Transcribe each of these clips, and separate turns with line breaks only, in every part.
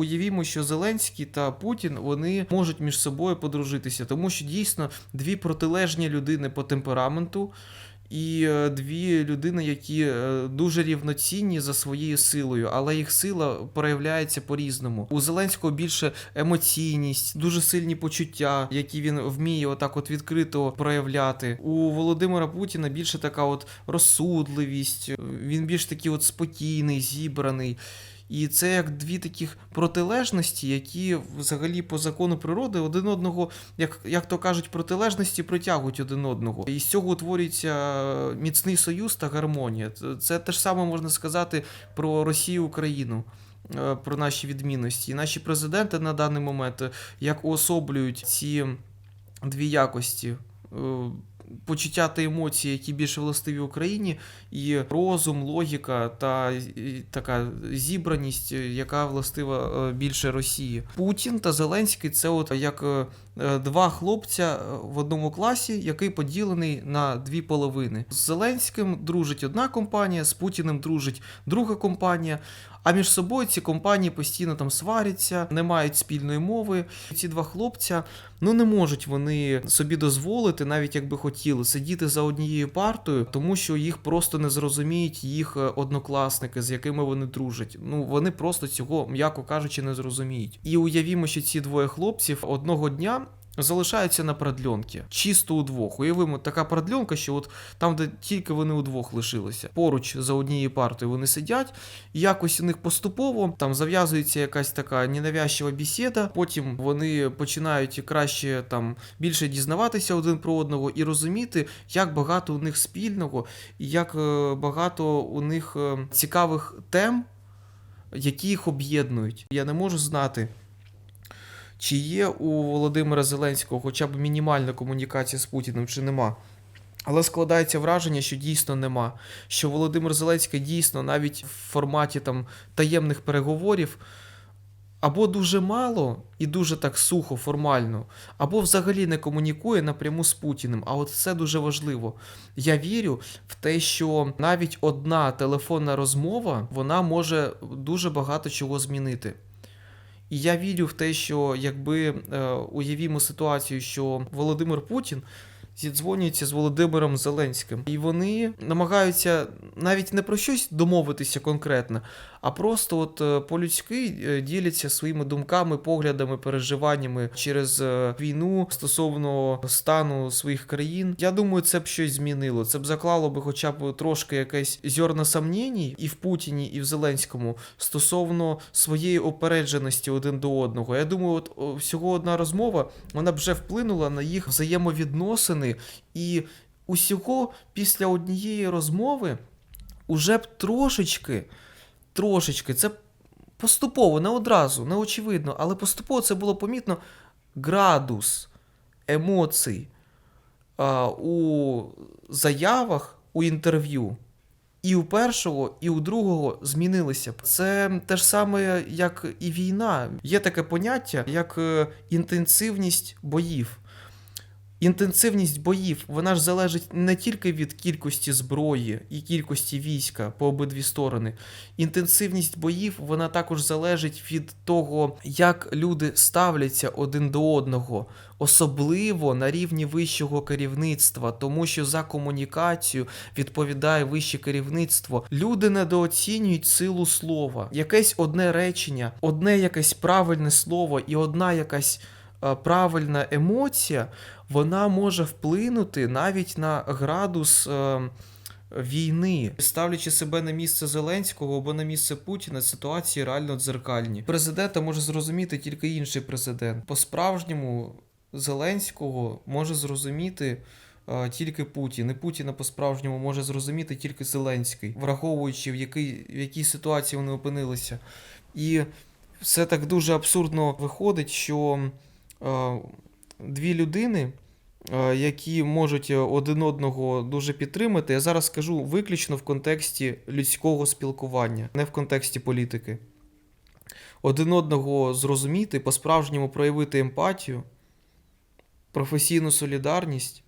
уявімо, що Зеленський та Путін вони можуть між собою подружитися, тому що дійсно дві протилежні людини по темпераменту. І е, дві людини, які е, дуже рівноцінні за своєю силою, але їх сила проявляється по-різному. У Зеленського більше емоційність, дуже сильні почуття, які він вміє отак от відкрито проявляти. У Володимира Путіна більше така от розсудливість, він більш такий от спокійний, зібраний. І це як дві таких протилежності, які взагалі по закону природи один одного, як, як то кажуть, протилежності притягують один одного. І з цього утворюється міцний союз та гармонія. Це- те ж саме можна сказати про Росію Україну. е, Про наші відмінності. І наші президенти на даний момент е, як уособлюють ці дві якості. Почуття та емоції, які більше властиві Україні, і розум, логіка та така зібраність, яка властива е, більше Росії. Путін та Зеленський це от як е, два хлопця е, в одному класі, який поділений на дві половини. З Зеленським дружить одна компанія, з Путіним дружить друга компанія. А між собою ці компанії постійно там сваряться, не мають спільної мови. Ці два хлопця ну не можуть вони собі дозволити, навіть якби хотіли, сидіти за однією партою, тому що їх просто не зрозуміють їх е, однокласники, з якими вони дружать. Ну вони просто цього, м'яко кажучи, не зрозуміють. І уявімо, що ці двоє хлопців одного дня. Залишаються на продльонки, чисто удвох. Уявимо, така продльонка, що от там, де тільки вони удвох лишилися, поруч за однією партою вони сидять, якось у них поступово там зав'язується якась така ненавязчива бесіда. Потім вони починають краще там більше дізнаватися один про одного і розуміти, як багато у них спільного, і як е, багато у них е, цікавих тем, які їх об'єднують. Я не можу знати. Чи є у Володимира Зеленського хоча б мінімальна комунікація з Путіним, чи нема? Але складається враження, що дійсно нема. Що Володимир Зеленський дійсно навіть в форматі там таємних переговорів або дуже мало і дуже так сухо, формально, або взагалі не комунікує напряму з Путіним. А от це дуже важливо. Я вірю в те, що навіть одна телефонна розмова вона може дуже багато чого змінити. І я вірю в те, що якби е, уявімо ситуацію, що Володимир Путін зідзвонюється з Володимиром Зеленським, і вони намагаються навіть не про щось домовитися конкретно, а просто от е, по-людськи е, діляться своїми думками, поглядами, переживаннями через е, війну стосовно стану своїх країн. Я думаю, це б щось змінило. Це б заклало би хоча б трошки якесь зерна сомненій і в Путіні, і в Зеленському стосовно своєї опередженості один до одного. Я думаю, от всього одна розмова вона б вже вплинула на їх взаємовідносини, і усього після однієї розмови уже б трошечки, трошечки, це поступово, не одразу, не очевидно, але поступово це було помітно градус емоцій а, у заявах, у інтерв'ю. І у першого, і у другого змінилися. Це те ж саме, як і війна. Є таке поняття, як е, інтенсивність боїв. Інтенсивність боїв вона ж залежить не тільки від кількості зброї і кількості війська по обидві сторони. Інтенсивність боїв вона також залежить від того, як люди ставляться один до одного, особливо на рівні вищого керівництва, тому що за комунікацію відповідає вище керівництво. Люди недооцінюють силу слова. Якесь одне речення, одне якесь правильне слово і одна якась правильна емоція, вона може вплинути навіть на градус. е, Війни, ставлячи себе на місце Зеленського або на місце Путіна, ситуації реально дзеркальні. Президента може зрозуміти тільки інший президент. По-справжньому Зеленського може зрозуміти е, тільки Путін. І Путіна по-справжньому може зрозуміти тільки Зеленський, враховуючи в якій, в якій ситуації вони опинилися. І все так дуже абсурдно виходить, що е, дві людини, е, які можуть один одного дуже підтримати, я зараз скажу виключно в контексті людського спілкування, не в контексті політики. Один одного зрозуміти, по-справжньому проявити емпатію, професійну солідарність.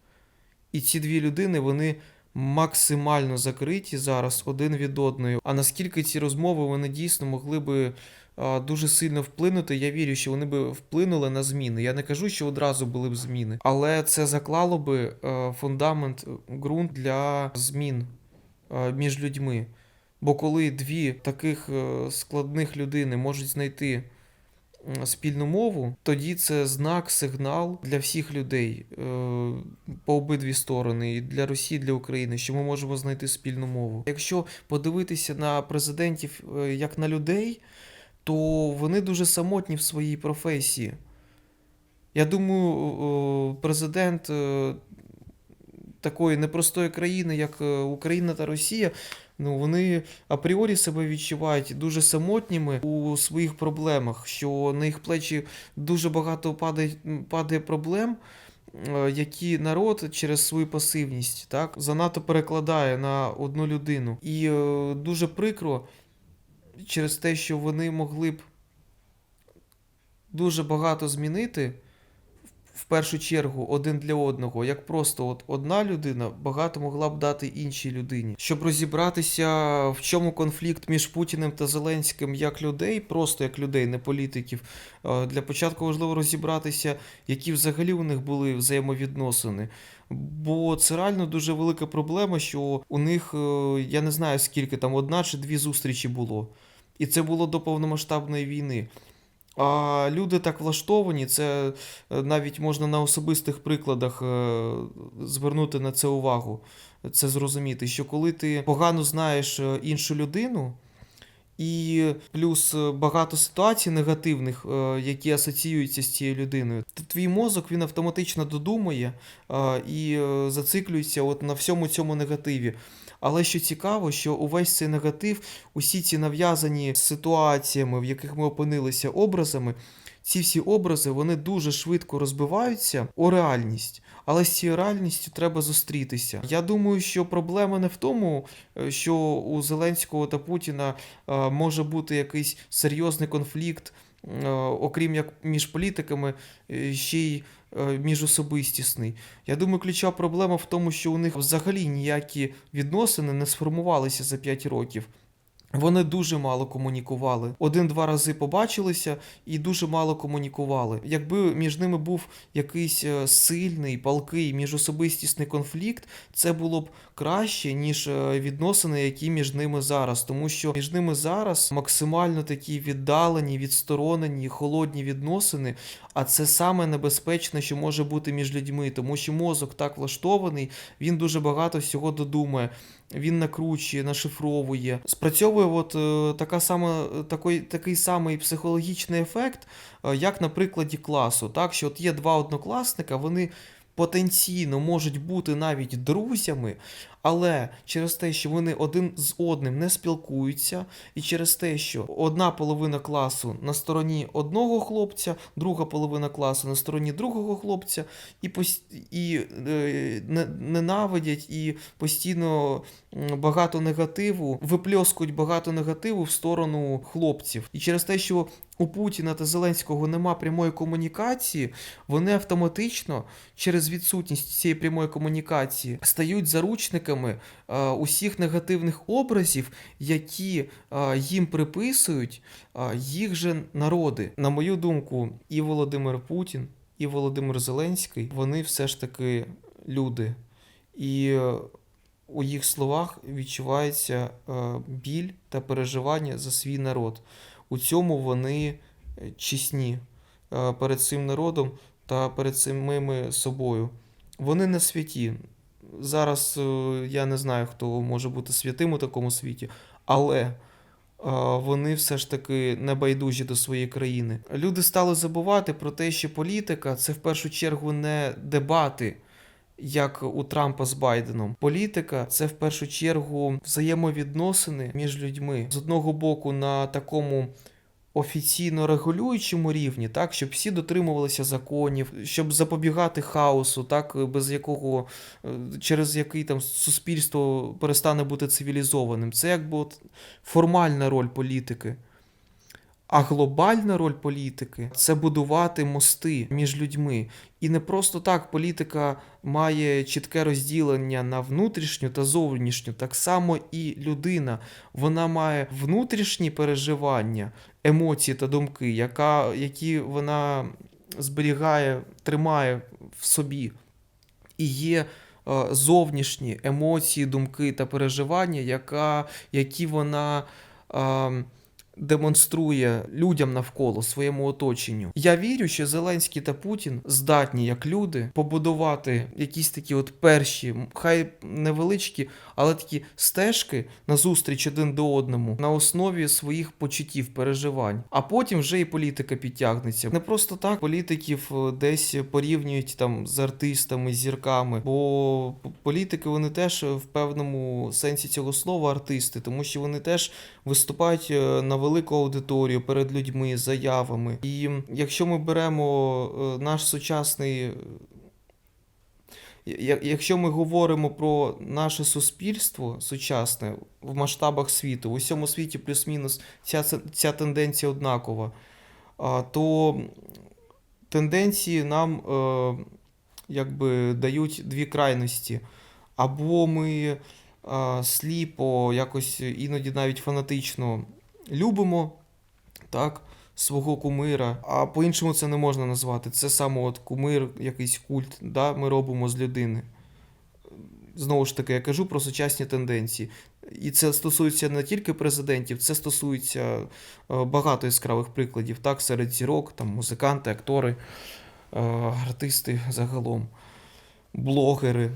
І ці дві людини вони максимально закриті зараз один від одної. А наскільки ці розмови вони дійсно могли би дуже сильно вплинути. Я вірю, що вони би вплинули на зміни. Я не кажу, що одразу були б зміни, але це заклало би е, фундамент, е, ґрунт для змін е, між людьми. Бо коли дві таких складних людини можуть знайти спільну мову, тоді це знак, сигнал для всіх людей по обидві сторони, і для Росії, і для України, що ми можемо знайти спільну мову. Якщо подивитися на президентів як на людей, то вони дуже самотні в своїй професії. Я думаю, президент е, такої непростої країни, як е, Україна та Росія, ну вони апріорі себе відчувають дуже самотніми у своїх проблемах, що на їх плечі дуже багато падає, падає проблем. е, Які народ через свою пасивність так занадто перекладає на одну людину, і е, дуже прикро через те, що вони могли б дуже багато змінити в першу чергу один для одного, як просто от одна людина багато могла б дати іншій людині. Щоб розібратися, в чому конфлікт між Путіним та Зеленським як людей, просто як людей, не політиків. е, Для початку важливо розібратися, які взагалі у них були взаємовідносини. Бо це реально дуже велика проблема, що у них е, я не знаю скільки там одна чи дві зустрічі було. І це було до повномасштабної війни. А люди так влаштовані, це е, навіть можна на особистих прикладах е, звернути на це увагу, це зрозуміти, що коли ти погано знаєш е, іншу людину, і плюс багато ситуацій негативних, які асоціюються з цією людиною, то твій мозок він автоматично додумує і зациклюється от на всьому цьому негативі. Але що цікаво, що увесь цей негатив, усі ці нав'язані ситуаціями, в яких ми опинилися образами, ці всі образи вони дуже швидко розбиваються у реальність. Але з цією реальністю треба зустрітися. Я думаю, що проблема не в тому, е, що у Зеленського та Путіна е, може бути якийсь серйозний конфлікт, окрім як між політиками, е, ще й е, міжособистісний. Я думаю, ключова проблема в тому, що у них взагалі ніякі відносини не сформувалися за 5 років. Вони дуже мало комунікували. Один-два рази побачилися і дуже мало комунікували. Якби між ними був якийсь е, сильний, палкий міжособистісний конфлікт, це було б краще, ніж е, відносини, які між ними зараз. Тому що між ними зараз максимально такі віддалені, відсторонені, холодні відносини. А це саме небезпечне, що може бути між людьми, тому що мозок так влаштований, він дуже багато всього додумає. Він накручує, нашифровує. Спрацьовує от е, така сама, такий, такий самий психологічний ефект, е, як на прикладі класу. Так, що от є два однокласника, вони потенційно можуть бути навіть друзями, але через те, що вони один з одним не спілкуються, і через те, що одна половина класу на стороні одного хлопця, друга половина класу на стороні другого хлопця, і, пос... і е, ненавидять, і постійно багато негативу, випльоскують багато негативу в сторону хлопців. І через те, що у Путіна та Зеленського нема прямої комунікації, вони автоматично через відсутність цієї прямої комунікації стають заручниками е, усіх негативних образів, які е, їм приписують е, їх же народи. На мою думку, і Володимир Путін, і Володимир Зеленський вони все ж таки люди. І у їх словах відчувається біль та переживання за свій народ. У цьому вони чесні перед цим народом та перед самими собою. Вони не святі. Зараз е, я не знаю, хто може бути святим у такому світі, але е, вони все ж таки не байдужі до своєї країни. Люди стали забувати про те, що політика це в першу чергу не дебати. Як у Трампа з Байденом, політика це в першу чергу взаємовідносини між людьми з одного боку на такому офіційно регулюючому рівні, так, щоб всі дотримувалися законів, щоб запобігати хаосу, так, без якого е, через який там суспільство перестане бути цивілізованим. Це якби от формальна роль політики. А глобальна роль політики це будувати мости між людьми. І не просто так політика має чітке розділення на внутрішню та зовнішню. Так само і людина. Вона має внутрішні переживання, емоції та думки, яка, які вона зберігає, тримає в собі. І є е, зовнішні емоції, думки та переживання, яка, які вона е, демонструє людям навколо своєму оточенню. Я вірю, що Зеленський та Путін здатні, як люди, побудувати якісь такі от перші, хай невеличкі, але такі стежки назустріч один до одному на основі своїх почуттів, переживань. А потім вже і політика підтягнеться. Не просто так політиків е, десь порівнюють там з артистами, зірками, бо політики вони теж е, в певному сенсі цього слова артисти, тому що вони теж виступають е, на велику аудиторію перед людьми заявами. І якщо ми беремо е, наш сучасний. е, Якщо ми говоримо про наше суспільство сучасне в масштабах світу, в усьому світі плюс-мінус ця, ця тенденція однакова, то тенденції нам е, якби дають дві крайності. Або ми сліпо, якось іноді навіть фанатично любимо так, свого кумира, а по-іншому це не можна назвати. Це саме от кумир, якийсь культ, да, ми робимо з людини. Знову ж таки, я кажу про сучасні тенденції. І це стосується не тільки президентів, це стосується е, багато яскравих прикладів, так, серед зірок, там, музиканти, актори, е, артисти загалом, блогери.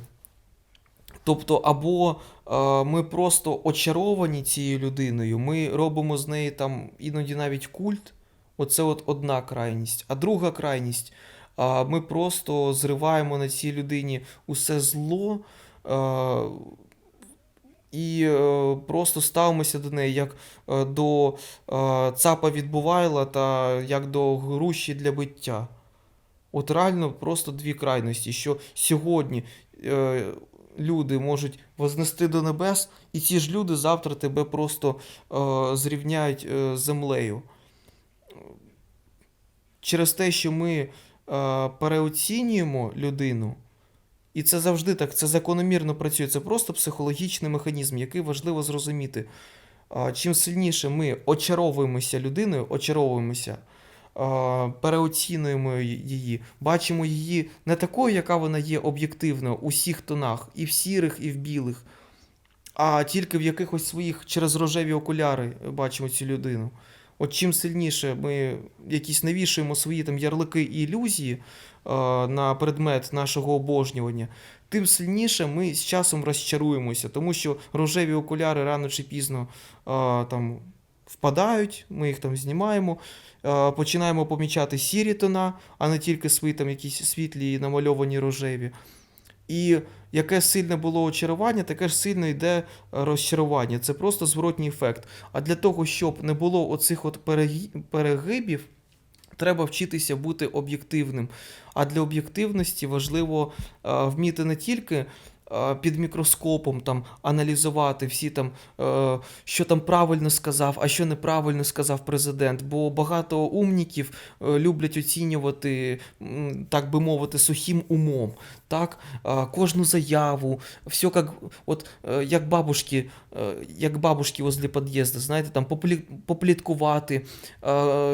Тобто, або е, ми просто очаровані цією людиною, ми робимо з неї там іноді навіть культ. Оце от одна крайність. А друга крайність, е, ми просто зриваємо на цій людині усе зло. Е, і е, просто ставимося до неї як е, до е, цапа від Бувайла та як до груші для биття. От реально просто дві крайності, що сьогодні е, люди можуть вознести до небес, і ці ж люди завтра тебе просто е, зрівняють е, з землею. Через те, що ми е, переоцінюємо людину, і це завжди так, це закономірно працює. Це просто психологічний механізм, який важливо зрозуміти. Чим сильніше ми очаровуємося людиною, очаровуємося, переоцінюємо її, бачимо її не такою, яка вона є об'єктивно у всіх тонах, і в сірих, і в білих, а тільки в якихось своїх через рожеві окуляри бачимо цю людину. От чим сильніше ми якісь навішуємо свої там ярлики і ілюзії е, на предмет нашого обожнювання, тим сильніше ми з часом розчаруємося, тому що рожеві окуляри рано чи пізно е, там впадають, ми їх там знімаємо, е, починаємо помічати сірі тона, а не тільки свої там якісь світлі і намальовані рожеві. І яке сильне було очарування, таке ж сильно йде розчарування. Це просто зворотній ефект. А для того, щоб не було оцих от перегибів, треба вчитися бути об'єктивним. А для об'єктивності важливо е, вміти не тільки під мікроскопом там аналізувати всі там, е, що там правильно сказав, а що неправильно сказав президент. Бо багато умніків е, люблять оцінювати, так би мовити, сухим умом. Так, кожну заяву, все как, от, е, як бабушки, як бабушки возле під'їзду, знаєте, там попліткувати,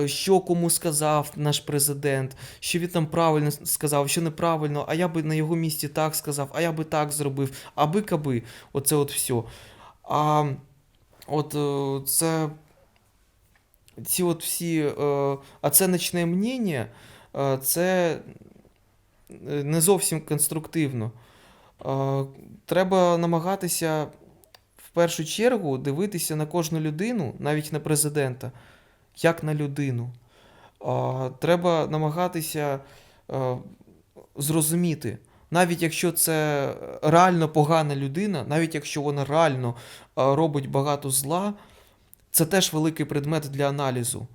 що кому сказав наш президент, що він там правильно сказав, що неправильно, а я би на його місці так сказав, а я би так зробив, аби каби, оце от все. А от е, це ці от всі е, оценочне мнення, е, це е, не зовсім конструктивно. Е, Треба намагатися в першу чергу дивитися на кожну людину, навіть на президента, як на людину. Е, Треба намагатися е, зрозуміти, навіть якщо це реально погана людина, навіть якщо вона реально е, робить багато зла, це теж великий предмет для аналізу.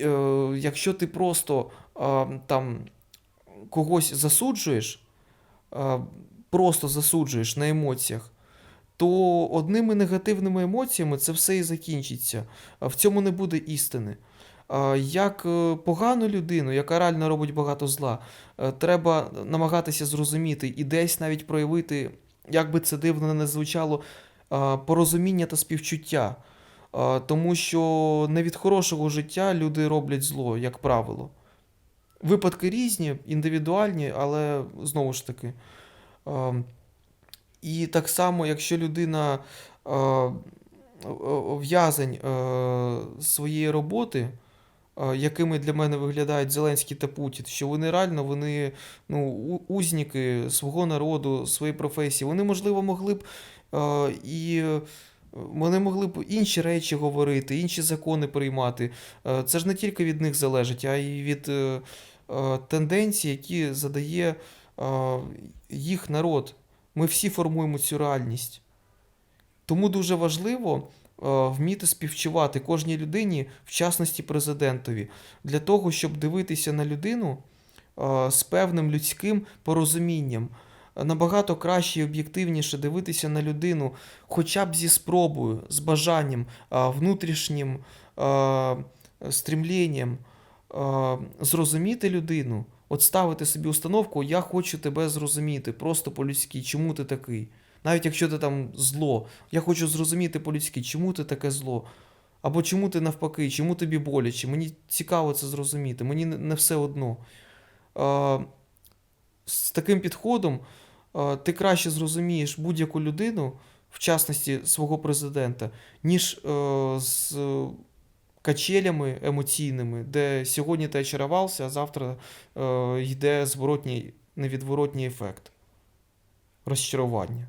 Е, Якщо ти просто е, там когось засуджуєш, просто засуджуєш на емоціях, то одними негативними емоціями це все і закінчиться. В цьому не буде істини. Як е, погану людину, яка реально робить багато зла, е, треба намагатися зрозуміти і десь навіть проявити, як би це дивно не звучало, порозуміння та співчуття. Тому що не від хорошого життя люди роблять зло, як правило. Випадки різні, індивідуальні, але знову ж таки. І так само, якщо людина е, е, в'язень е, своєї роботи, е, якими для мене виглядають Зеленський та Путін, що вони реально вони, ну, узніки свого народу, своєї професії, вони, можливо, могли б і. Вони могли б інші речі говорити, інші закони приймати. Це ж не тільки від них залежить, а й від е, тенденцій, які задає їх народ. Ми всі формуємо цю реальність. Тому дуже важливо вміти співчувати кожній людині, в частності президентові, для того, щоб дивитися на людину е, з певним людським порозумінням. Набагато краще і об'єктивніше дивитися на людину хоча б зі спробою, з бажанням, е, внутрішнім е, стремлінням е, зрозуміти людину, от ставити собі установку, я хочу тебе зрозуміти, просто по-людськи, чому ти такий. Навіть якщо ти там зло, я хочу зрозуміти по-людськи, чому ти таке зло. Або чому ти навпаки, чому тобі боляче. Мені цікаво це зрозуміти, мені не все одно. З таким підходом ти краще зрозумієш будь-яку людину, в частності свого президента, ніж е, з качелями емоційними, де сьогодні ти очарувався, а завтра е, йде зворотній, невідворотній ефект розчарування.